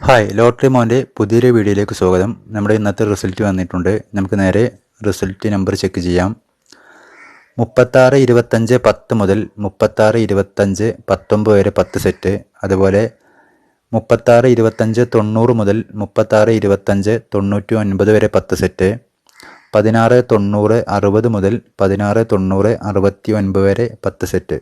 Hi lottery മോന്റെ പുതിയൊരു വീഡിയോയിലേക്ക് സ്വാഗതം. നമ്മുടെ ഇന്നത്തെ റിസൾട്ട് വന്നിട്ടുണ്ട്. നമുക്ക് നേരെ റിസൾട്ട് നമ്പർ ചെക്ക് ചെയ്യാം. മുപ്പത്താറ് ഇരുപത്തഞ്ച് പത്ത് മുതൽ മുപ്പത്താറ് ഇരുപത്തഞ്ച് പത്തൊമ്പത് വരെ പത്ത് സെറ്റ് അതുപോലെ മുപ്പത്താറ് ഇരുപത്തഞ്ച് തൊണ്ണൂറ് മുതൽ മുപ്പത്താറ് ഇരുപത്തഞ്ച് തൊണ്ണൂറ്റി ഒൻപത് വരെ പത്ത് സെറ്റ് പതിനാറ് തൊണ്ണൂറ് അറുപത് മുതൽ പതിനാറ് തൊണ്ണൂറ് അറുപത്തി ഒൻപത് വരെ പത്ത് സെറ്റ്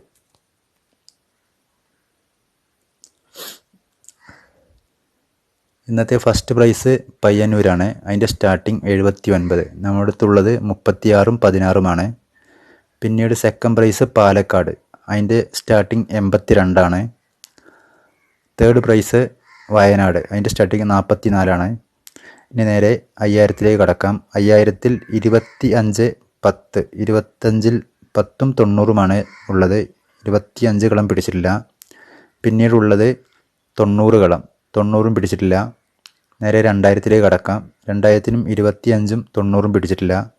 ഇന്നത്തെ ഫസ്റ്റ് പ്രൈസ് പയ്യന്നൂരാണ്. അതിന്റെ സ്റ്റാർട്ടിങ് എഴുപത്തി ഒൻപത് നമ്മുടെ അടുത്തുള്ളത് മുപ്പത്തിയാറും പതിനാറുമാണ്. പിന്നീട് സെക്കൻഡ് പ്രൈസ് പാലക്കാട്. അതിന്റെ സ്റ്റാർട്ടിങ് എൺപത്തി രണ്ടാണ് തേർഡ് പ്രൈസ് വയനാട്. അതിന്റെ സ്റ്റാർട്ടിങ് നാൽപ്പത്തി നാലാണ് ഇനി നേരെ അയ്യായിരത്തിലേക്ക് കടക്കാം. അയ്യായിരത്തിൽ ഇരുപത്തി അഞ്ച് പത്ത്. ഇരുപത്തഞ്ചിൽ പത്തും തൊണ്ണൂറുമാണ് ഉള്ളത്. ഇരുപത്തി അഞ്ച് കളം പിടിച്ചിട്ടില്ല. പിന്നീടുള്ളത് തൊണ്ണൂറ് കളം. തൊണ്ണൂറും പിടിച്ചിട്ടില്ല. നേരെ രണ്ടായിരത്തിലേക്ക് കടക്കാം. രണ്ടായിരത്തിനും ഇരുപത്തി അഞ്ചും തൊണ്ണൂറും പിടിച്ചിട്ടില്ല.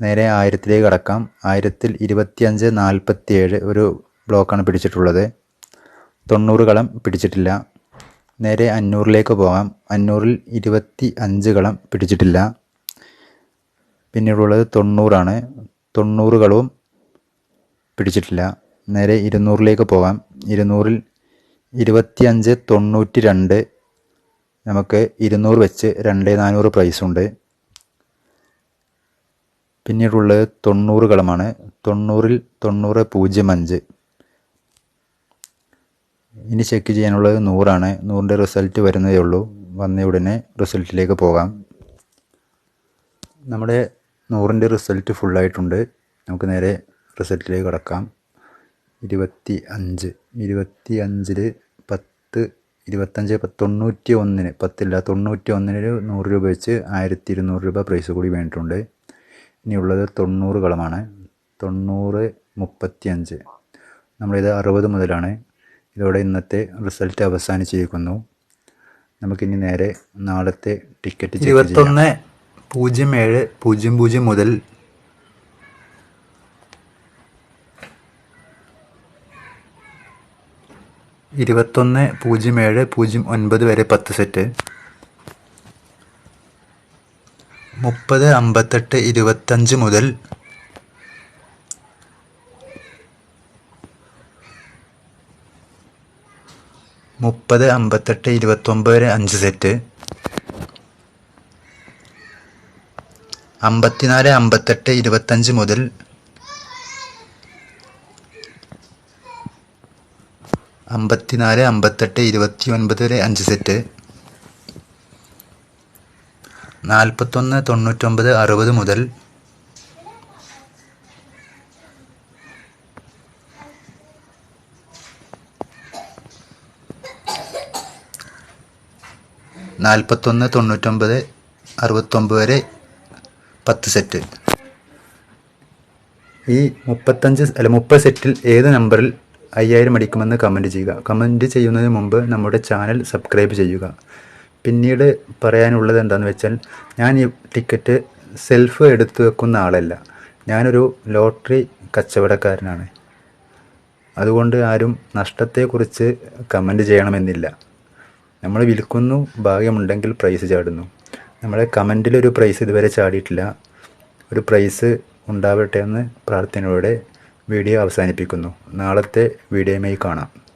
നേരെ ആയിരത്തിലേക്ക് കടക്കാം. ആയിരത്തിൽ ഇരുപത്തിയഞ്ച് നാൽപ്പത്തി ഏഴ് ഒരു ബ്ലോക്കാണ് പിടിച്ചിട്ടുള്ളത്. തൊണ്ണൂറ് കളം പിടിച്ചിട്ടില്ല. നേരെ അഞ്ഞൂറിലേക്ക് പോകാം. അഞ്ഞൂറിൽ ഇരുപത്തി അഞ്ച് കളം പിടിച്ചിട്ടില്ല. പിന്നീടുള്ളത് തൊണ്ണൂറാണ്. തൊണ്ണൂറ് കളവും പിടിച്ചിട്ടില്ല. നേരെ ഇരുന്നൂറിലേക്ക് പോകാം. ഇരുന്നൂറിൽ ഇരുപത്തിയഞ്ച് തൊണ്ണൂറ്റി രണ്ട് നമുക്ക് ഇരുന്നൂറ് വെച്ച് രണ്ട് നാനൂറ് പ്രൈസുണ്ട് പിന്നീടുള്ളത് തൊണ്ണൂറ് കളമാണ് തൊണ്ണൂറിൽ തൊണ്ണൂറ് പൂജ്യം അഞ്ച്. ഇനി ചെക്ക് ചെയ്യാനുള്ളത് നൂറാണ്. നൂറിന്റെ റിസൾട്ട് വരുന്നതേ ഉള്ളൂ. വന്ന ഉടനെ റിസൾട്ടിലേക്ക് പോകാം. നമ്മുടെ നൂറിന്റെ റിസൾട്ട് ഫുള്ളായിട്ടുണ്ട് നമുക്ക് നേരെ റിസൾട്ടിലേക്ക് കടക്കാം. ഇരുപത്തി അഞ്ച് ഇരുപത്തി അഞ്ചിൽ പത്ത് ഇരുപത്തഞ്ച് പത്ത് തൊണ്ണൂറ്റി ഒന്നിന് പത്തില്ല തൊണ്ണൂറ്റി ഒന്നിന് നൂറ് രൂപ വെച്ച് ആയിരത്തി ഇരുന്നൂറ് രൂപ പ്രൈസ് കൂടി വേണ്ടിയിട്ടുണ്ട്. ഇനിയുള്ളത് തൊണ്ണൂറ് കളമാണ്. തൊണ്ണൂറ് മുപ്പത്തി അഞ്ച് നമ്മളിത് അറുപത് മുതലാണ്. ഇതോടെ ഇന്നത്തെ റിസൾട്ട് അവസാനിച്ചിരിക്കുന്നു. നമുക്കിനി നേരെ നാളത്തെ ടിക്കറ്റ് ഇരുപത്തൊന്ന് പൂജ്യം ഏഴ് പൂജ്യം പൂജ്യം മുതൽ ഇരുപത്തൊന്ന് പൂജ്യം ഏഴ് പൂജ്യം ഒൻപത് വരെ പത്ത് സെറ്റ്. മുപ്പത് അമ്പത്തെട്ട് ഇരുപത്തഞ്ച് മുതൽ മുപ്പത് അമ്പത്തെട്ട് ഇരുപത്തൊമ്പത് വരെ അഞ്ച് സെറ്റ്. അമ്പത്തിനാല് അമ്പത്തെട്ട് ഇരുപത്തഞ്ച് മുതൽ അമ്പത്തിനാല് അമ്പത്തെട്ട് ഇരുപത്തി ഒൻപത് വരെ അഞ്ച് സെറ്റ്. നാൽപ്പത്തൊന്ന് തൊണ്ണൂറ്റൊമ്പത് അറുപത് മുതൽ നാൽപ്പത്തൊന്ന് തൊണ്ണൂറ്റൊമ്പത് അറുപത്തൊമ്പത് വരെ പത്ത് സെറ്റ്. ഈ മുപ്പത്തഞ്ച് അല്ല മുപ്പത് സെറ്റിൽ ഏത് നമ്പറിൽ അയ്യായിരം അടിക്കുമെന്ന് കമന്റ് ചെയ്യുക. കമന്റ് ചെയ്യുന്നതിന് മുമ്പ് നമ്മുടെ ചാനൽ സബ്സ്ക്രൈബ് ചെയ്യുക. പിന്നീട് പറയാനുള്ളത് എന്താണെന്ന് വെച്ചാൽ ഞാൻ ഈ ടിക്കറ്റ് സെൽഫ് എടുത്തു വെക്കുന്ന ആളല്ല. ഞാനൊരു ലോട്ടറി കച്ചവടക്കാരനാണ്. അതുകൊണ്ട് ആരും നഷ്ടത്തെക്കുറിച്ച് കമന്റ് ചെയ്യണമെന്നില്ല. നമ്മൾ വിൽക്കുന്നു ഭാഗ്യമുണ്ടെങ്കിൽ പ്രൈസ് ചാടുന്നു. നമ്മളെ കമന്റിലൊരു പ്രൈസ് ഇതുവരെ ചാടിയിട്ടില്ല. ഒരു പ്രൈസ് ഉണ്ടാവട്ടെ എന്ന് പ്രാർത്ഥനയോടെ വീഡിയോ അവസാനിപ്പിക്കുന്നു. നാളത്തെ വീഡിയോയുമായി കാണാം.